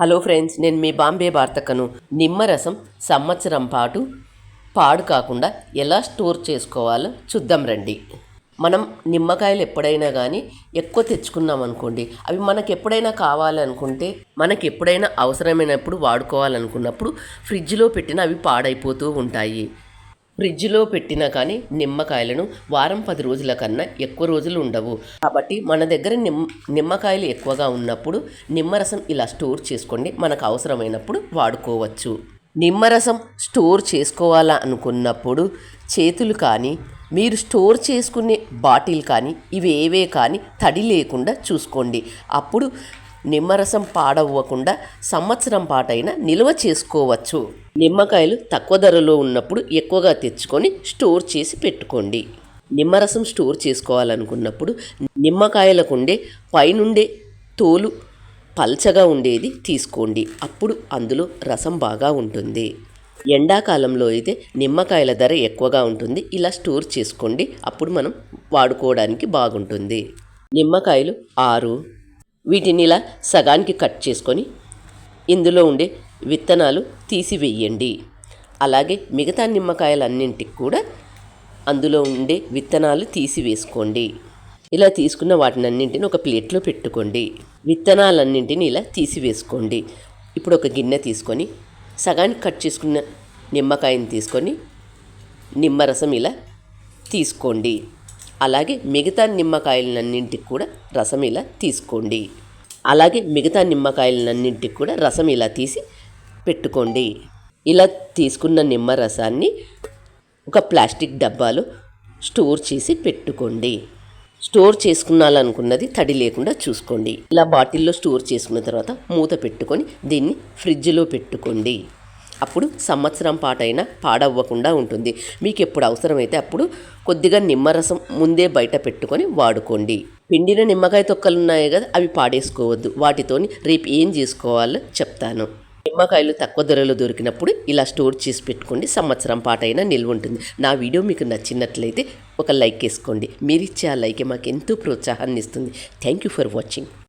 Hello friends నేను మీ బాంబే వార్తకను. నిమ్మరసం సంవత్సరం పాటు పాడు కాకుండా ఎలా స్టోర్ చేసుకోవాలో చూద్దాం రండి. మనం నిమ్మకాయలు ఎప్పుడైనా కానీ ఎక్కువ తెచ్చుకున్నాం అనుకోండి అవి మనకు ఎప్పుడైనా కావాలనుకుంటే మనకి ఎప్పుడైనా అవసరమైనప్పుడు వాడుకోవాలనుకున్నప్పుడు ఫ్రిడ్జ్లో పెట్టిన అవి పాడైపోతూ ఉంటాయి. ఫ్రిడ్జ్లో పెట్టినా కానీ నిమ్మకాయలను వారం పది రోజుల కన్నా ఎక్కువ రోజులు ఉండవు. కాబట్టి మన దగ్గర నిమ్ నిమ్మకాయలు ఎక్కువగా ఉన్నప్పుడు నిమ్మరసం ఇలా స్టోర్ చేసుకోండి. మనకు అవసరమైనప్పుడు వాడుకోవచ్చు. నిమ్మరసం స్టోర్ చేసుకోవాలా అనుకున్నప్పుడు చేతులు కానీ మీరు స్టోర్ చేసుకునే బాటిల్ కానీ ఇవి ఏవే కానీ తడి లేకుండా చూసుకోండి. అప్పుడు నిమ్మరసం పాడవ్వకుండా సంవత్సరం పాటైనా నిల్వ చేసుకోవచ్చు. నిమ్మకాయలు తక్కువ ధరలో ఉన్నప్పుడు ఎక్కువగా తెచ్చుకొని స్టోర్ చేసి పెట్టుకోండి. నిమ్మరసం స్టోర్ చేసుకోవాలనుకున్నప్పుడు నిమ్మకాయలకు ఉండే పైనుండే తోలు పల్చగా ఉండేది తీసుకోండి. అప్పుడు అందులో రసం బాగా ఉంటుంది. ఎండాకాలంలో అయితే నిమ్మకాయల ధర ఎక్కువగా ఉంటుంది. ఇలా స్టోర్ చేసుకోండి. అప్పుడు మనం వాడుకోవడానికి బాగుంటుంది. నిమ్మకాయలు ఆరు వీటిని ఇలా సగానికి కట్ చేసుకొని ఇందులో ఉండే విత్తనాలు తీసివేయండి. అలాగే మిగతా నిమ్మకాయలన్నింటికి కూడా అందులో ఉండే విత్తనాలు తీసివేసుకోండి. ఇలా తీసుకున్న వాటినన్నింటిని ఒక ప్లేట్లో పెట్టుకోండి. విత్తనాలన్నింటిని ఇలా తీసివేసుకోండి. ఇప్పుడు ఒక గిన్నె తీసుకొని సగానికి కట్ చేసుకున్న నిమ్మకాయని తీసుకొని నిమ్మరసం ఇలా తీసుకోండి. అలాగే మిగతా నిమ్మకాయలన్నింటికి కూడా రసం ఇలా తీసుకోండి. అలాగే మిగతా నిమ్మకాయలన్నింటికి కూడా రసం ఇలా తీసి పెట్టుకోండి. ఇలా తీసుకున్న నిమ్మ రసాన్ని ఒక ప్లాస్టిక్ డబ్బాలో స్టోర్ చేసి పెట్టుకోండి. స్టోర్ చేసుకున్నాలనుకున్నది తడి లేకుండా చూసుకోండి. ఇలా బాటిల్లో స్టోర్ చేసుకున్న తర్వాత మూత పెట్టుకొని దీన్ని ఫ్రిడ్జ్లో పెట్టుకోండి. అప్పుడు సంవత్సరం పాటైనా పాడవ్వకుండా ఉంటుంది. మీకు ఎప్పుడు అవసరమైతే అప్పుడు కొద్దిగా నిమ్మరసం ముందే బయట పెట్టుకొని వాడుకోండి. పిండిన నిమ్మకాయ తొక్కలు ఉన్నాయి కదా అవి పాడేసుకోవద్దు. వాటితోని రేపు ఏం చేసుకోవాలో చెప్తాను. నిమ్మకాయలు తక్కువ ధరలో దొరికినప్పుడు ఇలా స్టోర్ చేసి పెట్టుకోండి. సంవత్సరం పాటైనా నిల్వ ఉంటుంది. నా వీడియో మీకు నచ్చినట్లయితే ఒక లైక్ వేసుకోండి. మీరిచ్చే ఆ లైక్ మాకు ఎంతో ప్రోత్సాహాన్ని ఇస్తుంది. Thank you for watching